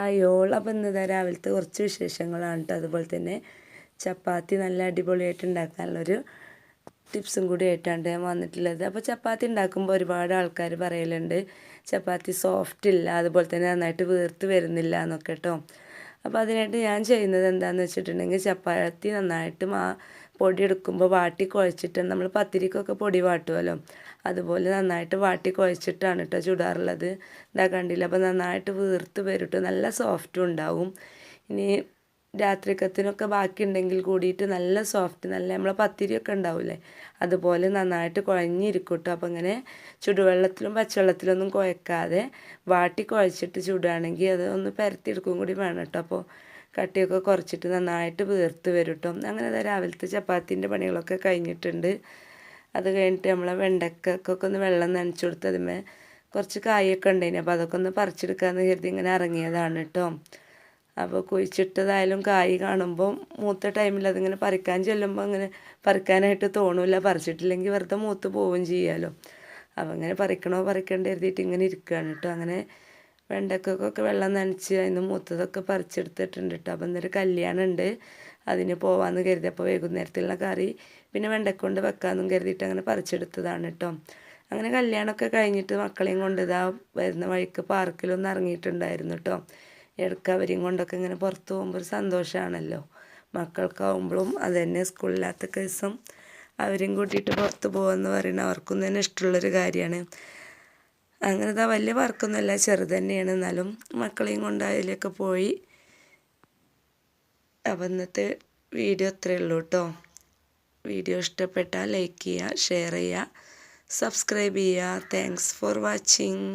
അയോൾ. അപ്പം രാവിലത്തെ കുറച്ച് വിശേഷങ്ങളാണ് കേട്ടോ അതുപോലെ തന്നെ ചപ്പാത്തി നല്ല അടിപൊളിയായിട്ട് ഉണ്ടാക്കാനുള്ളൊരു ടിപ്സും കൂടി ആയിട്ടാണ് ഞാൻ വന്നിട്ടുള്ളത്. അപ്പോൾ ചപ്പാത്തി ഉണ്ടാക്കുമ്പോൾ ഒരുപാട് ആൾക്കാർ പറയലുണ്ട് ചപ്പാത്തി സോഫ്റ്റ് ഇല്ല അതുപോലെ തന്നെ നന്നായിട്ട് വീർത്ത് വരുന്നില്ല എന്നൊക്കെ കേട്ടോ അപ്പോൾ അതിനായിട്ട് ഞാൻ ചെയ്യുന്നത് എന്താണെന്ന് വെച്ചിട്ടുണ്ടെങ്കിൽ ചപ്പാത്തി നന്നായിട്ട് മാ പൊടി എടുക്കുമ്പോൾ വാട്ടി കുഴച്ചിട്ട് നമ്മൾ പത്തിരിക്കൊക്കെ പൊടി വാട്ടുമല്ലോ അതുപോലെ നന്നായിട്ട് വാട്ടി കുഴച്ചിട്ടാണ് കേട്ടോ ചുടാറുള്ളത്. ഇതാ കണ്ടില്ല? അപ്പോൾ നന്നായിട്ട് വീർത്ത് വരും നല്ല സോഫ്റ്റും ഉണ്ടാവും. ഇനി രാത്രിക്കത്തിനൊക്കെ ബാക്കിയുണ്ടെങ്കിൽ കൂടിയിട്ട് നല്ല സോഫ്റ്റ് നല്ല നമ്മളെ പത്തിരിയൊക്കെ ഉണ്ടാവില്ലേ? അതുപോലെ നന്നായിട്ട് കുഴഞ്ഞിരിക്കും കേട്ടോ അപ്പോൾ ഇങ്ങനെ ചുടുവെള്ളത്തിലും പച്ചവെള്ളത്തിലൊന്നും കുഴക്കാതെ വാട്ടി കുഴച്ചിട്ട് ചുടുകയാണെങ്കിൽ അത് ഒന്ന് പരത്തിയെടുക്കും കൂടി വേണം കേട്ടോ. അപ്പോൾ കട്ടിയൊക്കെ കുറച്ചിട്ട് നന്നായിട്ട് വീർത്ത് വരും അങ്ങനെ അതാ രാവിലത്തെ ചപ്പാത്തിന്റെ പണികളൊക്കെ കഴിഞ്ഞിട്ടുണ്ട്. അത് കഴിഞ്ഞിട്ട് നമ്മളെ വെണ്ടക്കൊക്കെ ഒന്ന് വെള്ളം നനച്ചു കൊടുത്ത് അതിമേ കുറച്ച് കായൊക്കെ ഉണ്ടായിന്. അപ്പോൾ അതൊക്കെ ഒന്ന് പറിച്ചെടുക്കാമെന്ന് കരുതി ഇങ്ങനെ ഇറങ്ങിയതാണ് കേട്ടോ. അപ്പോൾ കുഴിച്ചിട്ടതായാലും കായ് കാണുമ്പോൾ മൂത്ത ടൈമിൽ അതിങ്ങനെ പറിക്കാൻ ചെല്ലുമ്പോൾ അങ്ങനെ പറിക്കാനായിട്ട് തോന്നില്ല പറിച്ചിട്ടില്ലെങ്കിൽ വെറുതെ മൂത്ത് പോവുകയും ചെയ്യാമല്ലോ അപ്പോൾ അങ്ങനെ പറിക്കണോ പറിക്കണ്ടോ എഴുതിയിട്ട് ഇങ്ങനെ ഇരിക്കുകയാണ് കേട്ടോ അങ്ങനെ വെണ്ടക്കൊക്കെ വെള്ളം നനച്ച് അതിന് മൂത്തതൊക്കെ പറിച്ചെടുത്തിട്ടുണ്ട് കേട്ടോ അപ്പം എന്നൊരു കല്യാണം ഉണ്ട്. അതിന് പോവാമെന്ന് കരുതി. അപ്പോൾ വൈകുന്നേരത്തുള്ള കറി പിന്നെ വെണ്ടക്ക കൊണ്ട് വെക്കാമെന്നും കരുതിയിട്ട് അങ്ങനെ പറിച്ചെടുത്തതാണ് കേട്ടോ അങ്ങനെ കല്യാണമൊക്കെ കഴിഞ്ഞിട്ട് മക്കളെയും കൊണ്ട് ഇതാ വരുന്ന വഴിക്ക് പാർക്കിലൊന്ന് ഇറങ്ങിയിട്ടുണ്ടായിരുന്നു കേട്ടോ ഇടയ്ക്ക് അവരെയും കൊണ്ടൊക്കെ ഇങ്ങനെ പുറത്ത് പോകുമ്പോൾ ഒരു സന്തോഷമാണല്ലോ മക്കൾക്കാവുമ്പോഴും അത് തന്നെ സ്കൂളില്ലാത്ത ദിവസം അവരെയും കൂട്ടിയിട്ട് പുറത്ത് പോകുമെന്ന് പറയുന്നത് അവർക്കും തന്നെ ഇഷ്ടമുള്ളൊരു കാര്യമാണ്. അങ്ങനെ ഇതാ വലിയ വർക്കൊന്നുമല്ല ചെറുത് തന്നെയാണ്. എന്നാലും മക്കളെയും കൊണ്ട് അതിലൊക്കെ പോയി. അപ്പം ഇന്നത്തെ വീഡിയോ അത്രയേ ഉള്ളൂ കേട്ടോ. വീഡിയോ ഇഷ്ടപ്പെട്ടാൽ ലൈക്ക് ചെയ്യുക ഷെയർ ചെയ്യുക സബ്സ്ക്രൈബ് ചെയ്യുക. Thanks for watching